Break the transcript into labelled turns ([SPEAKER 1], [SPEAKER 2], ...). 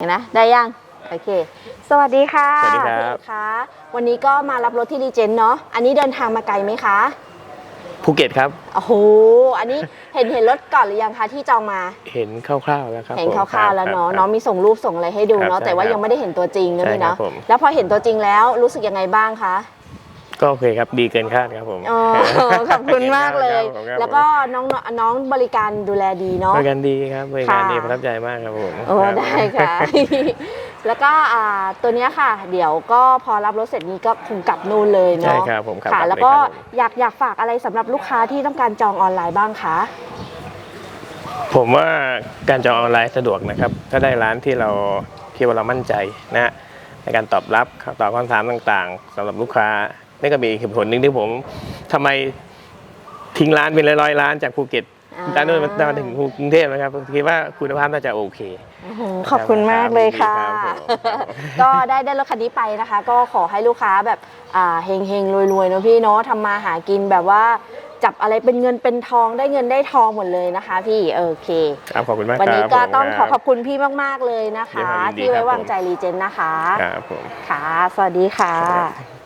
[SPEAKER 1] เห็นนะได้ยัง โอเค สวัสดีค่ะ
[SPEAKER 2] สวัสดีครับ
[SPEAKER 1] พี่เอกคะวันนี้ก็มารับรถที่รีเจนเนาะอันนี้เดินทางมาไกลไหมคะ
[SPEAKER 2] ภูเก็ตครับ
[SPEAKER 1] โอ้โหอันนี้เห็นเห็นรถก่อนหรือยังคะที่จองมา
[SPEAKER 2] เห็นคร่าวๆแล้วครับ
[SPEAKER 1] เห็น
[SPEAKER 2] ผม
[SPEAKER 1] คร่าวๆแล้วเนาะ
[SPEAKER 2] ครับ
[SPEAKER 1] น้องมีส่งรูปส่งอะไรให้ดูเนาะ
[SPEAKER 2] ครับ
[SPEAKER 1] แต่ว่า
[SPEAKER 2] ใช่ครับ
[SPEAKER 1] ยังไม่ได้เห็นตัวจริงนะ
[SPEAKER 2] ใช่
[SPEAKER 1] พี่เนาะ
[SPEAKER 2] ครับผม
[SPEAKER 1] แล้วพอเห็นตัวจริงแล้วรู้สึกยังไงบ้างคะ
[SPEAKER 2] ก็โอเคครับดีเกินคาดครับผม
[SPEAKER 1] อ๋อขอบคุณมากเลย
[SPEAKER 2] ครับผมครับ
[SPEAKER 1] แล้วก็น้องน้องบริการดูแลดีเนาะ
[SPEAKER 2] บริการดีครับบริการดี
[SPEAKER 1] ค่ะ
[SPEAKER 2] ประทับใจมากครับผม
[SPEAKER 1] โอ้
[SPEAKER 2] ครับ
[SPEAKER 1] ได้ค่ะ แล้วก็อ่าตัวเนี้ยค่ะ เดี๋ยวก็พอรับรถเสร็จนี้ก็คงกลับนู่นเลย
[SPEAKER 2] ใช่
[SPEAKER 1] เนาะ
[SPEAKER 2] ครับผมครับ
[SPEAKER 1] ค่ะ
[SPEAKER 2] ครับ
[SPEAKER 1] แล้วก็
[SPEAKER 2] เยครับผม
[SPEAKER 1] อยากอยากฝากอะไรสำหรับลูกค้าที่ต้องการจองออนไลน์บ้างคะ
[SPEAKER 2] ผมว่าการจองออนไลน์สะดวกนะครับถ้าได้ร้านที่เราคิดว่าเรามั่นใจนะฮะในการตอบรับตอบคำถามต่างๆสำหรับลูกค้า นี่ก็มีเหตุผลหนึ่งที่ผมทำไมทิ้งร้านเป็นร้อยๆร้านจากภูเก็ต
[SPEAKER 1] อ่า
[SPEAKER 2] ร้านนู้นมามาถึงกรุงเทพนะครับคิดว่าคุณภาพน่าจะโอเค
[SPEAKER 1] อื้อหือขอบคุณมากเลยค่ะ
[SPEAKER 2] ครับผม
[SPEAKER 1] ก็ได้ได้รถคันนี้ไปนะคะ ก็ขอให้ลูกค้าแบบอ่าเฮงเฮงรวยรวยๆเนอะพี่เนาะทำมาหากินแบบว่าจับอะไรเป็นเงินเป็นทองได้เงินได้ทองหมดเลยนะคะ พี่โอเค
[SPEAKER 2] ครับขอบคุณมาก
[SPEAKER 1] วันนี้
[SPEAKER 2] ครับ
[SPEAKER 1] ก็
[SPEAKER 2] ผม
[SPEAKER 1] ต้องขอ
[SPEAKER 2] ค
[SPEAKER 1] ข
[SPEAKER 2] รั
[SPEAKER 1] อบคุณพี่มากๆเลยนะคะ
[SPEAKER 2] ยินดี
[SPEAKER 1] ที่ไว้
[SPEAKER 2] ครับ
[SPEAKER 1] วาง
[SPEAKER 2] ผม
[SPEAKER 1] ใจรีเจนนะคะ
[SPEAKER 2] ครับผม
[SPEAKER 1] ค่ะ สวัสดีค่ะ
[SPEAKER 2] ครับ